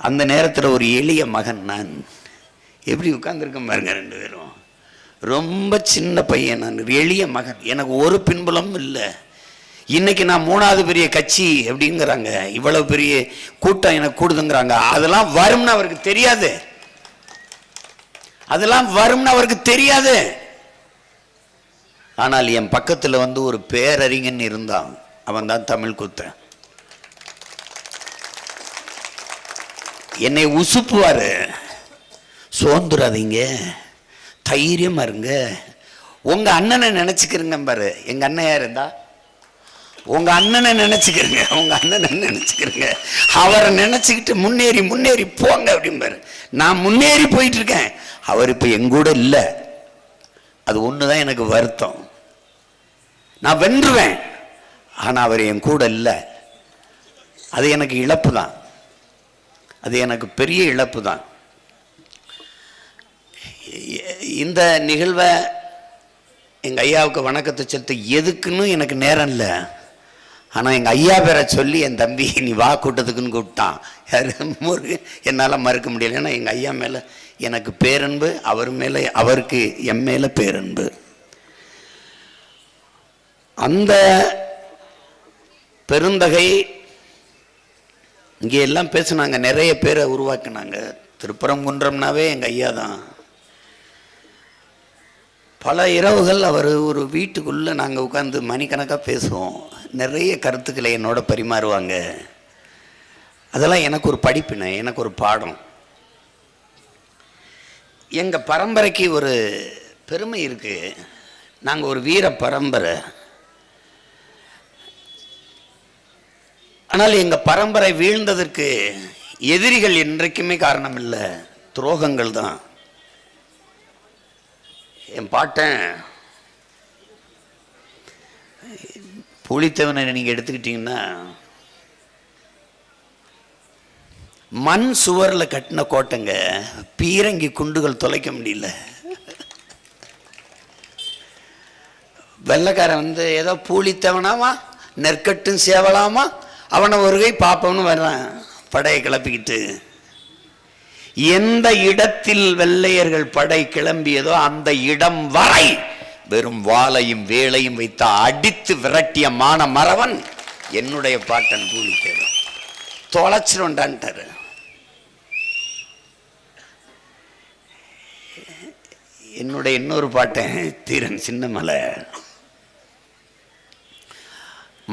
அந்த நேரத்தில் ஒரு எளிய மகன் நான். எப்படி உட்காந்துருக்கேன் பாருங்க ரெண்டு பேரும். ரொம்ப சின்ன பையன் நான் எளிய மகன். எனக்கு ஒரு பின்புலம் இல்லை. இன்றைக்கி நான் மூணாவது பெரிய கட்சி அப்படிங்கிறாங்க. இவ்வளவு பெரிய கூட்டம் எனக்கு கூடுதுங்கிறாங்க. அதெல்லாம் வரும்னு அவருக்கு தெரியாது. அதெல்லாம் வரும்னு அவருக்கு தெரியாது. ஆனால் என் பக்கத்தில் வந்து ஒரு பேரறிஞன் இருந்தான். அவன் தான் தமிழ் குத்தன். என்னை உசுப்புவார். சோந்துடாதீங்க தைரியமாக இருங்க. உங்கள் அண்ணனை நினச்சிக்கிறங்க பாரு. எங்கள் அண்ணன் யார் இருந்தா? உங்கள் அண்ணனை நினச்சிக்கிறங்க. உங்கள் அண்ணனை நினச்சிக்கிறங்க. அவரை நினச்சிக்கிட்டு முன்னேறி முன்னேறி போங்க அப்படிம்பாரு நான் முன்னேறி போயிட்டு இருக்கேன் அவர் இப்போ எங்கூட இல்லை. அது ஒன்று தான் எனக்கு வருத்தம். நான் வென்றுவேன். ஆனால் அவர் என் கூட இல்லை. அது எனக்கு இழப்பு தான் அது எனக்கு பெரிய இழப்பு தான். இந்த நிகழ்வை எங்கள் ஐயாவுக்கு வணக்கத்தை செலுத்த எதுக்குன்னு எனக்கு நேரம் இல்லை. ஆனால் எங்கள் ஐயா பேரை சொல்லி என் தம்பி நீ வா கூட்டத்துக்குன்னு கூப்பிட்டான். யார்? முருகன். என்னால் மறுக்க முடியல. ஏன்னா எங்கள் ஐயா மேலே எனக்கு பேரன்பு அவர் மேலே அவருக்கு என் மேலே பேரன்பு. அந்த பெருந்தகை இங்கே எல்லாம் பேசுனாங்க நிறைய பேரை உருவாக்குனாங்க. திருப்பரங்குன்றம்னாவே எங்கள் ஐயா தான். பல இரவுகள் அவர் ஒரு வீட்டுக்குள்ளே நாங்கள் உட்காந்து மணிக்கணக்காக பேசுவோம். நிறைய கருத்துக்களை என்னோட பரிமாறுவாங்க. அதெல்லாம் எனக்கு ஒரு படிப்பினை எனக்கு ஒரு பாடம். எங்கள் பரம்பரைக்கு ஒரு பெருமை இருக்குது நாங்கள் ஒரு வீர பரம்பரை. ஆனால் எங்கள் பரம்பரை வீழ்ந்ததற்கு எதிரிகள் என்றைக்குமே காரணம் இல்லை துரோகங்கள் தான். என் பாட்டன் புளித்தவனை நீங்கள் எடுத்துக்கிட்டீங்கன்னா மண் சுவரில் கட்டின கோட்டைங்க பீரங்கி குண்டுகள் தொலைக்க முடியல. வெள்ளைக்காரன் வந்து ஏதோ பூலித்தவனாமா? நெற்கட்டும் சேவலாமா? அவனை ஒரு கை பாப்பவனு வர்றான் படையை கிளப்பிக்கிட்டு. எந்த இடத்தில் வெள்ளையர்கள் படை கிளம்பியதோ அந்த இடம் வரை வெறும் வாளையும் வேலையும் வைத்த அடித்து விரட்டிய மான மறவன் என்னுடைய பாட்டன் பூலித்தேவன் தொலைச்சிருண்டான்ட்டாரு. என்னுடைய இன்னொரு பாட்டன் தீரன் சின்னமலை.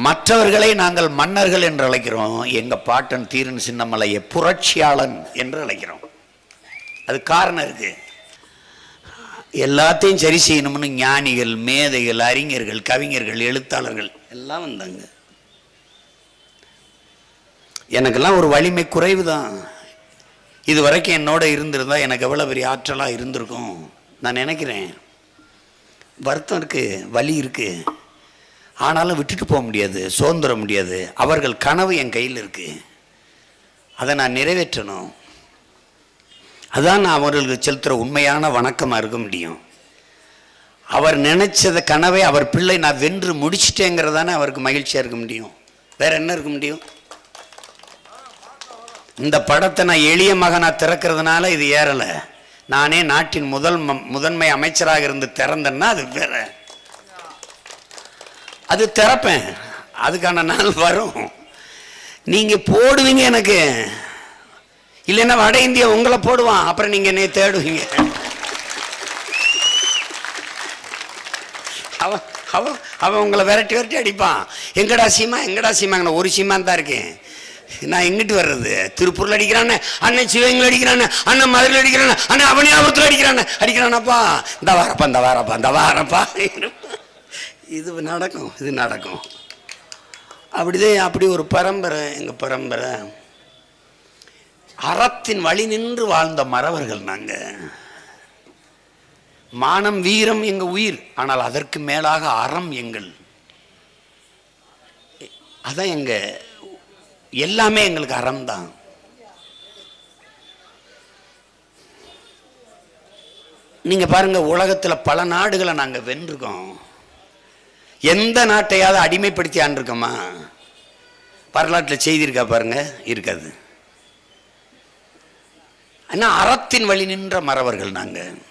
மற்றவர்களை நாங்கள் மன்னர்கள் என்று அழைக்கிறோம் எங்க பாட்டன் தீரன் சின்னமலையை புரட்சியாளன் என்று அழைக்கிறோம். அது காரணம் இருக்கு. எல்லாத்தையும் சரி செய்யணும்னு ஞானிகள் மேதைகள் அறிஞர்கள் கவிஞர்கள் எழுத்தாளர்கள் எல்லாம் வந்தாங்க. எனக்கெல்லாம் ஒரு வலிமை குறைவு தான் இது வரைக்கும் என்னோட இருந்திருந்தா எனக்கு எவ்வளோ பெரிய ஆற்றலாக இருந்திருக்கும் நான் நினைக்கிறேன். வருத்தம் இருக்குது வலி இருக்குது ஆனாலும் விட்டுட்டு போக முடியாது சுதந்திர முடியாது. அவர்கள் கனவு என் கையில் இருக்குது அதை நான் நிறைவேற்றணும். அதான் நான் அவர்களுக்கு செலுத்துகிற உண்மையான வணக்கமாக இருக்க முடியும். அவர் நினைச்சத கனவை அவர் பிள்ளை நான் வென்று முடிச்சிட்டேங்கிறதானே அவருக்கு மகிழ்ச்சியாக இருக்க முடியும். வேற என்ன இருக்க முடியும்? இந்த படத்தை நான் எளிய மகனாக திறக்கிறதுனால இது ஏறலை. நானே நாட்டின் முதல் ம- முதன்மை அமைச்சராக இருந்து திறந்தேன்னா அது வேற. அது திறப்பேன். அதுக்கான நாள் வரும். நீங்கள் போடுவீங்க எனக்கு. இல்லைன்னா வட இந்தியா உங்களை போடுவான். அப்புறம் நீங்கள் என்னை தேடுவீங்க. அவன் அவன் அவன் உங்களை விரட்டி விரட்டி அடிப்பான். எங்கடா சீமா எங்கடா சீமாங்க ஒரு சீமான் தான் இருக்கேன். நான் எங்கிட்டு வர்றது? திருப்பூரில் அடிக்கிறானே. அண்ணன் சிவகங்கையில் அடிக்கிறானே. அண்ணன் மதுரையில் அடிக்கிறானே. அண்ணன் அவனியாபுரத்தில் அடிக்கிறானே. அடிக்கிறானப்பா. இந்த வாரப்பா இந்த வாரப்பா இந்த வாரப்பா. இது நடக்கும் இது நடக்கும். அப்படிதான் அப்படி ஒரு பரம்பரை எங்கள் பரம்பரை. அறத்தின் வழி நின்று வாழ்ந்த மறவர்கள் நாங்கள் மானம் வீரம் எங்கள் உயிர். ஆனால் அதற்கு மேலாக அறம் எங்கள். அதான் எங்க எல்லாமே எங்களுக்கு அறம் தான் நீங்க பாருங்க உலகத்தில் பல நாடுகளை நாங்கள் வென்றிருக்கோம். எந்த நாட்டையாவது அடிமைப்படுத்தி ஆண்டிருக்கோமா? வரலாற்றில் செய்திருக்கா பாருங்க? இருக்காது. ஆனால் அறத்தின் வழி நின்ற மறவர்கள் நாங்கள்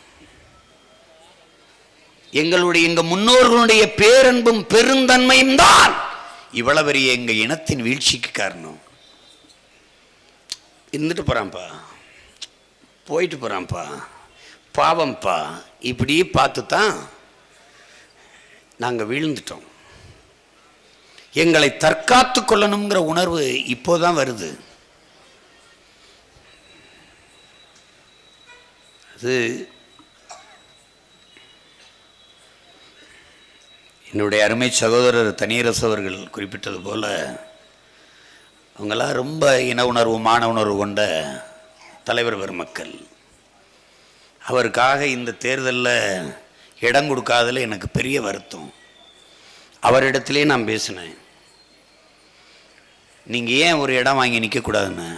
எங்களுடைய எங்க முன்னோர்களுடைய பேரன்பும் பெருந்தன்மையும் தான் இவ்வளவு பெரிய எங்க இனத்தின் வீழ்ச்சிக்கு காரணம். இருந்துட்டு போறான்ப்பா. போயிட்டு போறான்ப்பா. பாவம்ப்பா. இப்படி பார்த்து தான் நாங்கள் வீழ்ந்துட்டோம். எங்களை தற்காத்து கொள்ளணுங்கிற உணர்வு இப்போதான் வருது. அது என்னுடைய அருமை சகோதரர் தனியரசு அவர்கள் குறிப்பிட்டது போல அவங்களாம் ரொம்ப இன உணர்வு மான உணர்வு கொண்ட தலைவர் பெருமக்கள். அவருக்காக இந்த தேர்தலில் இடம் கொடுக்காதல எனக்கு பெரிய வருத்தம். அவரிடத்துலேயே நான் பேசினேன். நீங்கள் ஏன் ஒரு இடம் வாங்கி நிற்கக்கூடாதுன்னு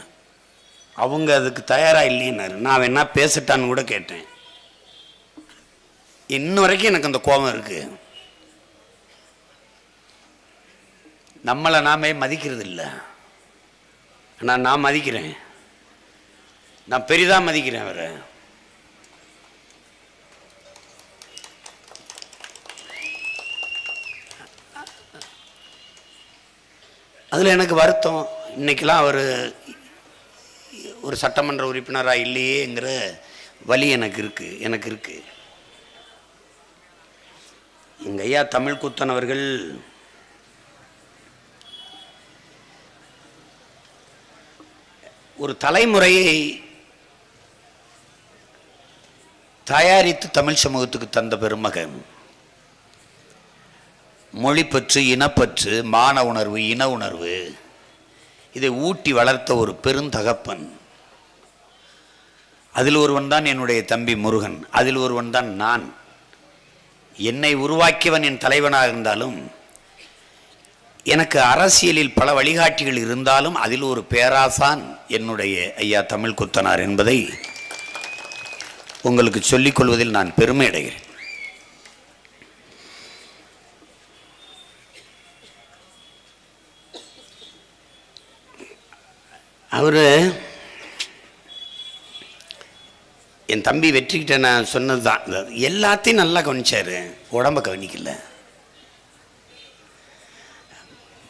அவங்க அதுக்கு தயாராக இல்லைன்னாரு. நான் வேணா பேசட்டான்னு கூட கேட்டேன். இன்ன வரைக்கும் எனக்கு அந்த கோபம் இருக்குது நம்மளை நாமே மதிக்கிறது இல்லை ஆனால் நான் மதிக்கிறேன். நான் பெரிதாக மதிக்கிறேன் அவரை. அதில் எனக்கு வருத்தம். இன்றைக்கெலாம் அவர் ஒரு சட்டமன்ற உறுப்பினராக இல்லையேங்கிற வழி எனக்கு இருக்குது எனக்கு இருக்குது எங்கள் ஐயா தமிழ் குத்தன் அவர்கள் ஒரு தலைமுறையை தயாரித்து தமிழ் சமூகத்துக்கு தந்த பெருமகன். மொழிப்பற்று இனப்பற்று மான உணர்வு இன உணர்வு. இதை ஊட்டி வளர்த்த ஒரு பெருந்தகப்பன். அதில் ஒருவன் தான் என்னுடைய தம்பி முருகன் அதில் ஒருவன் தான் நான். என்னை உருவாக்கியவன் என் தலைவனாக இருந்தாலும் எனக்கு அரசியலில் பல வழிகாட்டிகள் இருந்தாலும் அதில் ஒரு பேராசான் என்னுடைய ஐயா தமிழ் குத்தனார் என்பதை உங்களுக்கு சொல்லிக்கொள்வதில் நான் பெருமை அடைகிறேன். அவர் என் தம்பி வெற்றிக்கிட்ட நான் சொன்னது தான். எல்லாத்தையும் நல்லா கவனிச்சார். உடம்ப கவனிக்கல.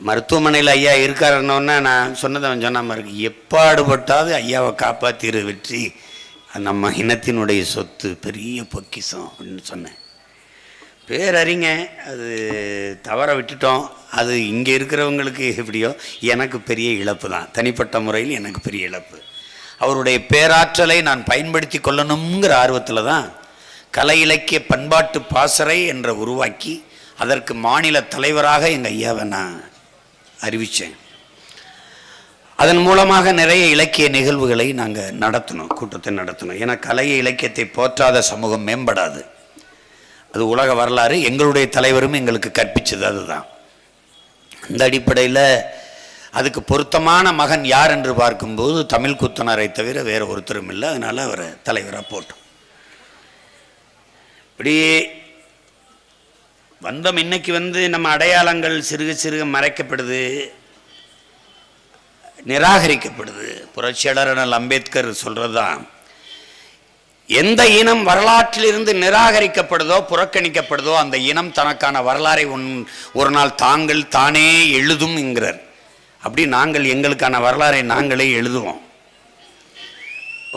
மருத்துவமனையில் ஐயா இருக்காருன்னொன்னா நான் சொன்னதை அவன் சொன்ன மாதிரி எப்பாடுபட்டாவது ஐயாவை காப்பாற்றிரு வெற்றி. நம்ம இனத்தினுடைய சொத்து பெரிய பொக்கிஷம் அப்படின்னு சொன்னேன். பேரறிங்க அது தவற விட்டுட்டோம். அது இங்கே இருக்கிறவங்களுக்கு எப்படியோ எனக்கு பெரிய இழப்பு தான். தனிப்பட்ட முறையில் எனக்கு பெரிய இழப்பு. அவருடைய பேராற்றலை நான் பயன்படுத்தி கொள்ளணுங்கிற ஆர்வத்தில் தான் கலை இலக்கிய பண்பாட்டு பாசறை என்ற உருவாக்கி அதற்கு மாநில தலைவராக எங்கள் ஐயாவை நான் அறிவித்தேன் அதன் மூலமாக நிறைய இலக்கிய நிகழ்வுகளை நாங்கள் நடத்தணும் கூட்டத்தை நடத்தணும். ஏன்னா கலை இலக்கியத்தை போற்றாத சமூகம் மேம்படாது. அது உலக வரலாறு எங்களுடைய தலைவரும் எங்களுக்கு கற்பிச்சது அதுதான். அந்த அடிப்படையில் அதுக்கு பொருத்தமான மகன் யார் என்று பார்க்கும்போது தமிழ் குத்தனரை தவிர வேறு ஒருத்தரும் இல்லை. அதனால் அவரை தலைவராக போட்டோம். இப்படி வந்தோம். இன்னைக்கு வந்து நம்ம அடையாளங்கள் சிறுக சிறுக மறைக்கப்படுது நிராகரிக்கப்படுது. புரட்சியாளர் அண்ணல் அம்பேத்கர் சொல்கிறது தான் எந்த இனம் வரலாற்றிலிருந்து நிராகரிக்கப்படுதோ புறக்கணிக்கப்படுதோ அந்த இனம் தனக்கான வரலாறை ஒன் ஒரு நாள் தாங்கள் தானே எழுதும் என்கிறார். அப்படி நாங்கள் எங்களுக்கான வரலாறை நாங்களே எழுதுவோம்.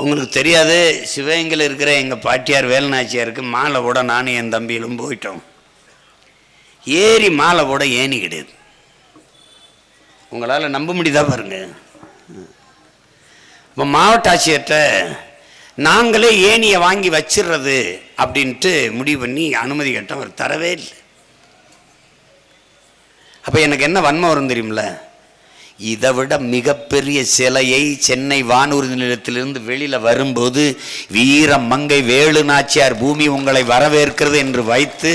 உங்களுக்கு தெரியாது சிவகங்கையில் இருக்கிற எங்கள் பாட்டியார் வேலுநாச்சியாருக்கு மாலை போட நானும் என் தம்பியிலும் போயிட்டோம். ஏறி மாலை போட ஏணி கிடையாது. உங்களால் நம்ப முடியுதா பாருங்க. இப்போ மாவட்ட ஆட்சியர்கிட்ட நாங்களே ஏனியை வாங்கி வச்சிடுறது அப்படின்ட்டு முடிவு பண்ணி அனுமதி கேட்டோம் அவர் தரவே இல்லை. அப்போ எனக்கு என்ன வன்மை வரும் தெரியுமில்ல? இதை விட மிகப்பெரிய சிலையை சென்னை வானூர்தி நிலையத்திலிருந்து வெளியில் வரும்போது வீர மங்கை வேலு நாச்சியார் பூமி உங்களை வரவேற்கிறது என்று வைத்து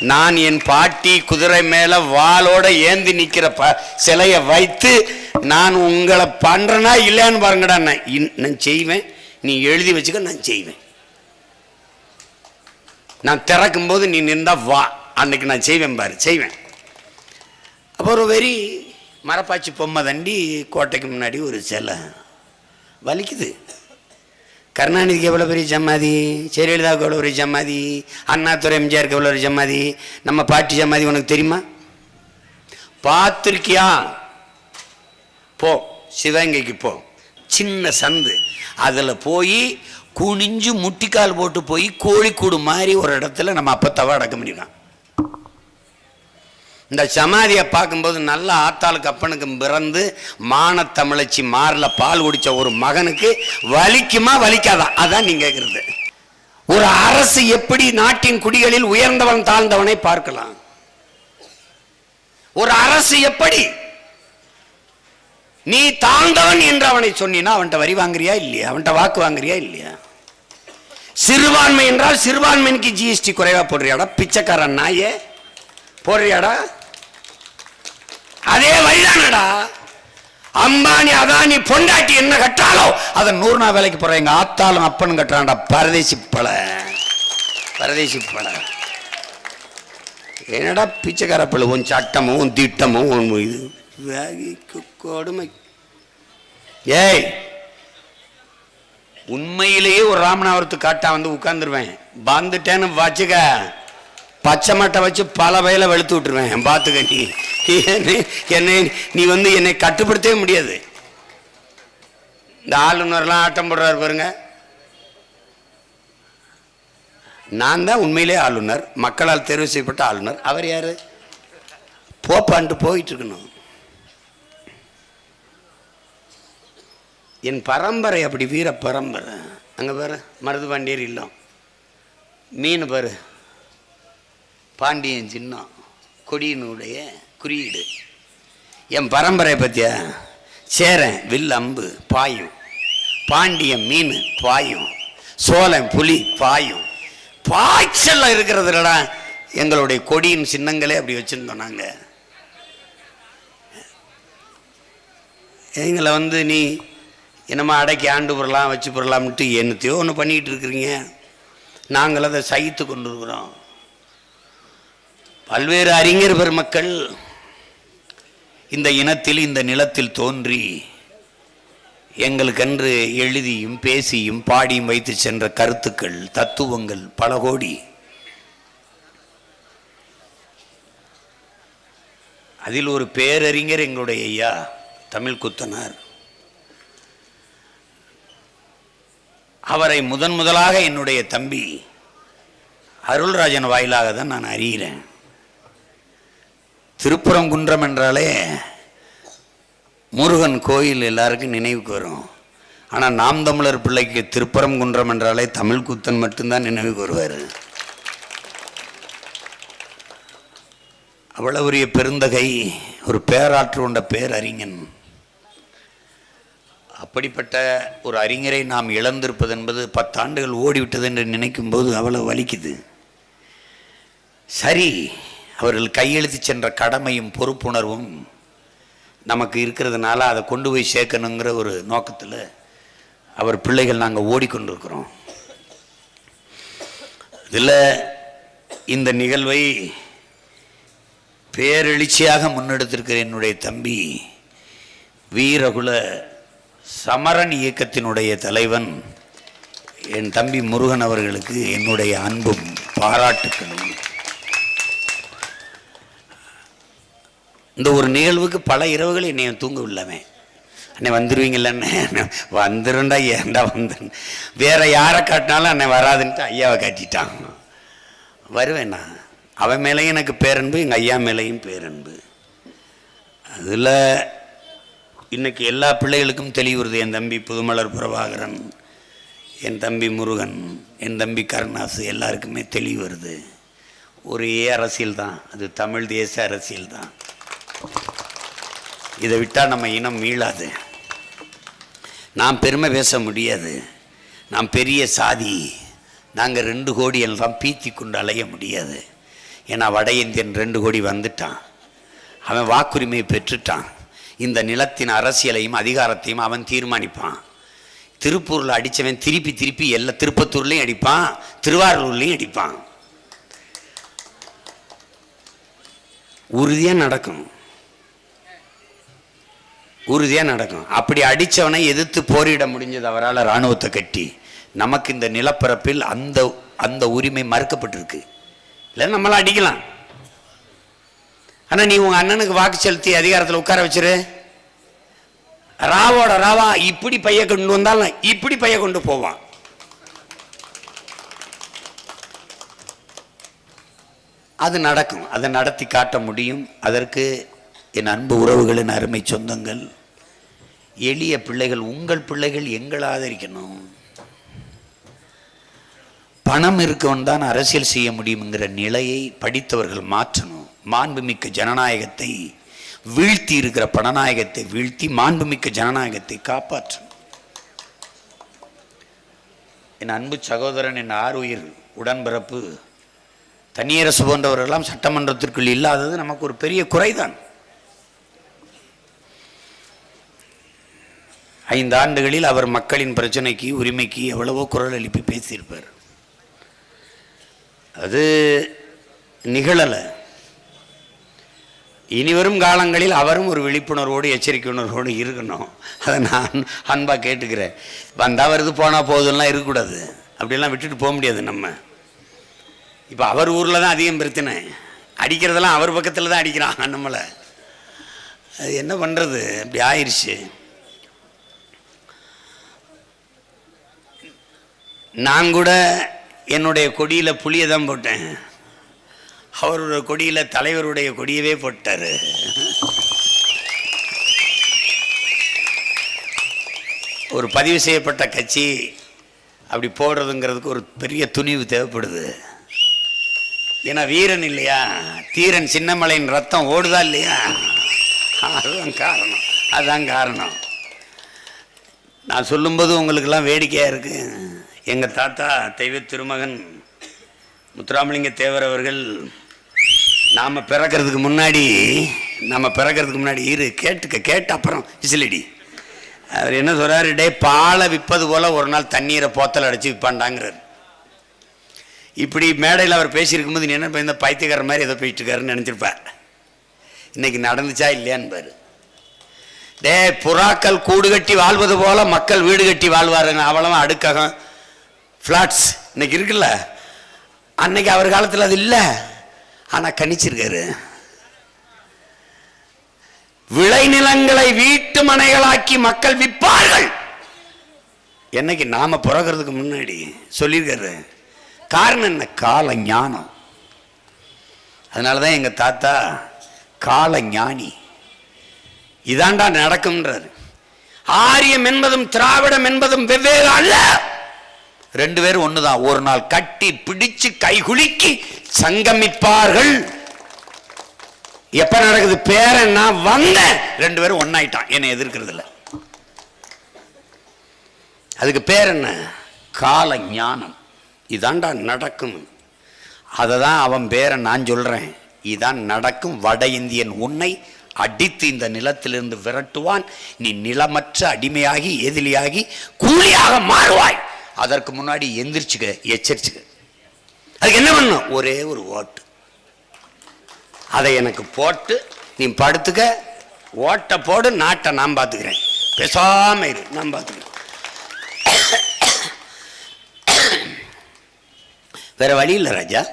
நான் என் பாட்டி குதிரை மேலே வாளோட ஏந்தி நிற்கிற ப சிலையை வைத்து நான் உங்களை பண்ணுறேன்னா இல்லைன்னு பாருங்கடா இன்- நான் செய்வேன். நீ எழுதி வச்சுக்க நான் செய்வேன். நான் திறக்கும்போது நீ நின்றா வா. அன்னைக்கு நான் செய்வேன் பாரு செய்வேன். அப்போ ஒரு வெறி மரப்பாச்சி பொம்மை தண்டி கோட்டைக்கு முன்னாடி ஒரு சிலை வலிக்குது. கருணாநிதிக்கு எவ்வளோ பெரிய ஜம்மாதி ஜெயலலிதாவுக்கு எவ்வளோ பெரிய ஜமாதி அண்ணாதுரை எம்ஜிஆருக்கு எவ்வளோ பெரிய ஜம்மாதி நம்ம பாட்டி ஜமாதி உனக்கு தெரியுமா? பார்த்துருக்கியா? போ சிவகங்கைக்கு போ. சின்ன சந்து. அதில் போய் குனிஞ்சு முட்டிக்கால் போட்டு போய் கோழிக்கூடு மாதிரி ஒரு இடத்துல நம்ம அப்பத்தாவை அடக்கம் பண்ணிருக்கான். இந்த சமாதியை பார்க்கும்போது நல்ல ஆத்தாளுக்கு அப்பனுக்கும் பிறந்து மானத்தமிழச்சி மாரில் பால் குடிச்ச ஒரு மகனுக்கு வலிக்குமா வலிக்காதா? அதான் நீங்கள் கேட்குறது ஒரு அரசு எப்படி நாட்டின் குடிகளில் உயர்ந்தவன் தாழ்ந்தவனை பார்க்கலாம். ஒரு அரசு எப்படி நீ தாழ்ந்தவன் என்று அவனை சொன்னீனா அவன்கிட்ட வரி வாங்குறியா இல்லையா? அவன்கிட்ட வாக்கு வாங்குறியா இல்லையா? சிறுபான்மை என்றால் சிறுபான்மைக்கு ஜிஎஸ்டி குறைவா போடுறியாடா? பிச்சைக்காரன் நாயே. போடுறியாடா? அதே வழிதானடா அம்பானி அதானி பொண்டாட்டி என்ன கட்டாலோ அதை நூறு நாள் வேலைக்கு போற எங்க ஆத்தாலும் அப்பனும் கட்டுறான்டா. பரதேசி பல. பரதேசி பல. என்னடா பிச்சைக்கார பிள்ளை? உன் சட்டமும் உன் திட்டமும் உன் இது. வேகிக்கு கொடுமை ஏய் உண்மையிலேயே ஒரு ராமநாதபுரத்து காட்டா வந்து உட்காந்துருவேன் வந்துட்டேன்னு வச்சுக்க பச்சை மட்டை வச்சு பல வயல வெளுத்து விட்டுருவேன். பார்த்துக்க நீ. என்னை நீ வந்து என்னை கட்டுப்படுத்தவே முடியாது. இந்த ஆளுநர்லாம் ஆட்டம் போடுறாரு பாருங்க. நான் தான் உண்மையிலே ஆளுநர். மக்களால் தேர்வு செய்யப்பட்ட ஆளுநர். அவர் யாரு? போப்பான்ட்டு போயிட்டு இருக்கணும். என் பரம்பரை அப்படி வீர பரம்பரை. அங்கே பாரு மருது பாண்டியர் இல்லம். மீன் பாரு. பாண்டியன் சின்னம். கொடியினுடைய குறியீடு. என் பரம்பரை பற்றியா சேரன் வில் அம்பு பாயும். பாண்டியன் மீன் பாயும். சோழன் புலி பாயும். பாய்ச்சல்ல இருக்கிறதுலடா எங்களுடைய கொடியின் சின்னங்களே அப்படி வச்சுருந்தோம் நாங்கள் எங்களை வந்து நீ என்னம்மா அடைக்கி ஆண்டு பொருளாம் வச்சு பொருளாம்ட்டு என்னத்தையோ ஒன்று பண்ணிக்கிட்டு இருக்கிறீங்க. நாங்கள் அதை சகித்து கொண்டிருக்கிறோம். பல்வேறு அறிஞர் பெருமக்கள் இந்த இனத்தில் இந்த நிலத்தில் தோன்றி எங்களுக்கென்று எழுதியும் பேசியும் பாடியும் வைத்து சென்ற கருத்துக்கள் தத்துவங்கள் பல கோடி. அதில் ஒரு பேரறிஞர் எங்களுடைய ஐயா தமிழ் குத்தனார். அவரை முதன் முதலாக என்னுடைய தம்பி அருள்ராஜன் வாயிலாக தான் நான் அறிகிறேன். திருப்புறங்குன்றம் என்றாலே முருகன் கோயில் எல்லாருக்கும் நினைவுக்கு வரும். ஆனால் நாம் தமிழர் பிள்ளைக்கு திருப்பரங்குன்றம் என்றாலே தமிழ் குத்தன் மட்டும்தான் நினைவுக்கு வருவார். அவ்வளவு பெருந்தகை ஒரு பேராற்று கொண்ட பேரறிஞன். அப்படிப்பட்ட ஒரு அறிஞரை நாம் இழந்திருப்பது என்பது பத்தாண்டுகள் ஓடிவிட்டது என்று நினைக்கும் போது அவ்வளவு வலிக்குது. சரி அவர்கள் கையெழுத்து சென்ற கடமையும் பொறுப்புணர்வும் நமக்கு இருக்கிறதுனால அதை கொண்டு போய் சேர்க்கணுங்கிற ஒரு நோக்கத்தில் அவர் பிள்ளைகள் நாங்கள் ஓடிக்கொண்டிருக்கிறோம். இதில் இந்த நிகழ்வை பேரெழுச்சியாக முன்னெடுத்திருக்கிற என்னுடைய தம்பி வீரகுல சமரன் இயக்கத்தினுடைய தலைவன் என் தம்பி முருகன் அவர்களுக்கு என்னுடைய அன்பும் பாராட்டுக்களும். இந்த ஒரு நிகழ்வுக்கு பல இரவுகள் என்னை தூங்கவில்லாமே அண்ணே வந்துடுவீங்கல்லண்ணே வந்துருண்டா ஏன்டா வந்து வேற யாரை காட்டினாலும் அண்ணன் வராதுன்ட்டு ஐயாவை காட்டிட்டான். வருவேன் நான் அவன் மேலேயும் எனக்கு பேரன்பு எங்கள் ஐயா மேலேயும் பேரன்பு. அதில் இன்றைக்கு எல்லா பிள்ளைகளுக்கும் தெளிவுறுது என் தம்பி புதுமலர் பிரபாகரன் என் தம்பி முருகன் என் தம்பி கருணாசு எல்லாருக்குமே தெளிவு வருது ஒரே அரசியல் தான். அது தமிழ் தேச அரசியல் தான். இதை விட்டால் நம்ம இனம் மீளாது. நாம் பெருமை பேச முடியாது. நாம் பெரிய சாதி. நாங்கள் ரெண்டு கோடி எல்லாம் பீத்தி கொண்டு அலைய முடியாது. ஏன்னா வட இந்தியன் ரெண்டு கோடி வந்துட்டான். அவன் வாக்குரிமையை பெற்றுட்டான். இந்த நிலத்தின் அரசியலையும் அதிகாரத்தையும் அவன் தீர்மானிப்பான். திருப்பூரில் அடித்தவன் திருப்பி திருப்பி எல்லா திருப்பத்தூர்லேயும் அடிப்பான் திருவாரூர்லேயும் அடிப்பான். உறுதியாக நடக்கும். உறுதியாக நடக்கும். அப்படி அடித்தவனை எதிர்த்து போரிட முடிஞ்சது அவரால் இராணுவத்தை கட்டி. நமக்கு இந்த நிலப்பரப்பில் அந்த அந்த உரிமை மறுக்கப்பட்டிருக்கு. இல்லை நம்மளாம் அடிக்கலாம். ஆனால் நீ உங்கள் அண்ணனுக்கு வாக்கு செலுத்தி அதிகாரத்தில் உட்கார வச்சிரு. ராவோட ராவா இப்படி பைய கொண்டு வந்தாலும் இப்படி பைய கொண்டு போவான். அது நடக்கும். அதை நடத்தி காட்ட முடியும். அதற்கு என் அன்பு உறவுகளின் அருமை சொந்தங்கள் எளிய பிள்ளைகள் உங்கள் பிள்ளைகள் எங்கள் ஆதரிக்கணும் பணம் இருக்கவன் தான் அரசியல் செய்ய முடியுங்கிற நிலையை படித்தவர்கள் மாற்றணும். மாண்புமிக்க ஜனநாயகத்தை வீழ்த்தி இருக்கிற பணநாயகத்தை வீழ்த்தி மாண்புமிக்க ஜனநாயகத்தை காப்பாற்றணும் என் அன்பு சகோதரன் என் ஆறுயிர் உடன்பிறப்பு தனியரசு போன்றவர்களெல்லாம் சட்டமன்றத்திற்குள் இல்லாதது நமக்கு ஒரு பெரிய குறைதான். ஐந்து ஆண்டுகளில் அவர் மக்களின் பிரச்சனைக்கு உரிமைக்கு எவ்வளவோ குரல் எழுப்பி பேசியிருப்பார். அது நிகழலை. இனிவரும் காலங்களில் அவரும் ஒரு விழிப்புணர்வோடு எச்சரிக்கை உணர்வோடு இருக்கணும். அதை நான் அன்பாக கேட்டுக்கிறேன். வந்தால் வருது போனால் போகுதுலாம் இருக்கக்கூடாது. அப்படிலாம் விட்டுட்டு போக முடியாது நம்ம. இப்போ அவர் ஊரில் தான் அதிகம் பிரச்சனை. அடிக்கிறதெல்லாம் அவர் பக்கத்தில் தான் அடிக்கிறான் நம்மளை. அது என்ன பண்ணுறது அப்படி ஆயிடுச்சு நான் கூட என்னுடைய கொடியில் புளியை தான் போட்டேன். அவருடைய கொடியில் தலைவருடைய கொடியவே போட்டார். ஒரு பதிவு செய்யப்பட்ட கட்சி அப்படி போடுறதுங்கிறதுக்கு ஒரு பெரிய துணிவு தேவைப்படுது. ஏன்னா வீரன் இல்லையா? தீரன் சின்னமலையின் ரத்தம் ஓடுதா இல்லையா? அதுதான் காரணம். அதுதான் காரணம். நான் சொல்லும்போது உங்களுக்கெல்லாம் வேடிக்கையாக இருக்குது எங்கள் தாத்தா தெய்வ திருமகன் முத்துராமலிங்க தேவர் அவர்கள் நாம் பிறக்கிறதுக்கு முன்னாடி நம்ம பிறக்கிறதுக்கு முன்னாடி இரு கேட்டுக்க கேட்டு அப்புறம் விசிலடி. அவர் என்ன சொல்கிறாரு டே பாலை விற்பது போல் ஒரு நாள் தண்ணீரை போத்தல் அடைச்சி விற்பாண்டாங்கிறார் இப்படி மேடையில் அவர் பேசியிருக்கும்போது நீ என்ன இந்த பைத்தியக்கார மாதிரி ஏதோ போயிட்டு இருக்காருன்னு நினச்சிருப்பார் இன்றைக்கி நடந்துச்சா இல்லையான்பார் டே புறாக்கள் கூடு கட்டி வாழ்வது போல் மக்கள் வீடு கட்டி வாழ்வாருங்க. அவ்வளோ அடுக்ககம். ஃப்ளாட்ஸ். இன்றைக்கி இருக்குல்ல. அன்னைக்கு அவர் காலத்தில் அது இல்லை. ஆனால் கணிச்சிருக்காரு. விளைநிலங்களை வீட்டு மனைகளாக்கி மக்கள் விற்பார்கள். என்னைக்கு நாம பிறக்கிறதுக்கு முன்னாடி சொல்லியிருக்காரு. காரணம் என்ன? கால ஞானம். அதனால தான் எங்கள் தாத்தா கால ஞானி. இதாண்டா நடக்கும்ன்றார். ஆரியம் என்பதும் திராவிடம் என்பதும் வெவ்வேறு அல்ல. ரெண்டு பேரும் ஒண்ணுதான். ஒரு நாள் கட்டி பிடிச்சு கைகுலுக்கி சங்கமிப்பார்கள். எப்ப நடக்குது? பேரன் நான் வந்தேன் ரெண்டு பேரும் ஒன்னாயிட்டான். என்னை எதிர்க்கிறது இல்லை அதுக்கு பேர் என்ன? கால ஞானம். இதாண்டா நடக்கும். அதை தான் அவன் பேரை நான் சொல்கிறேன் இதான் நடக்கும். வட இந்தியன் உன்னை அடித்து இந்த நிலத்திலிருந்து விரட்டுவான். நீ நிலமற்ற அடிமையாகி எதிரியாகி கூலியாக மாறுவாய். அதற்கு முன்னாடி எந்திரிச்சுக்க எச்சரிச்சுக்க. அதுக்கு என்ன பண்ணும் ஒரே ஒரு ஓட்டு. அதை எனக்கு போட்டு நீ படுத்துக்க. ஓட்டை போடு நாட்டை நான் பார்த்துக்கிறேன். பேசாம இரு நான் பார்த்துக்கிறேன். வேற வழி இல்லை ராஜா.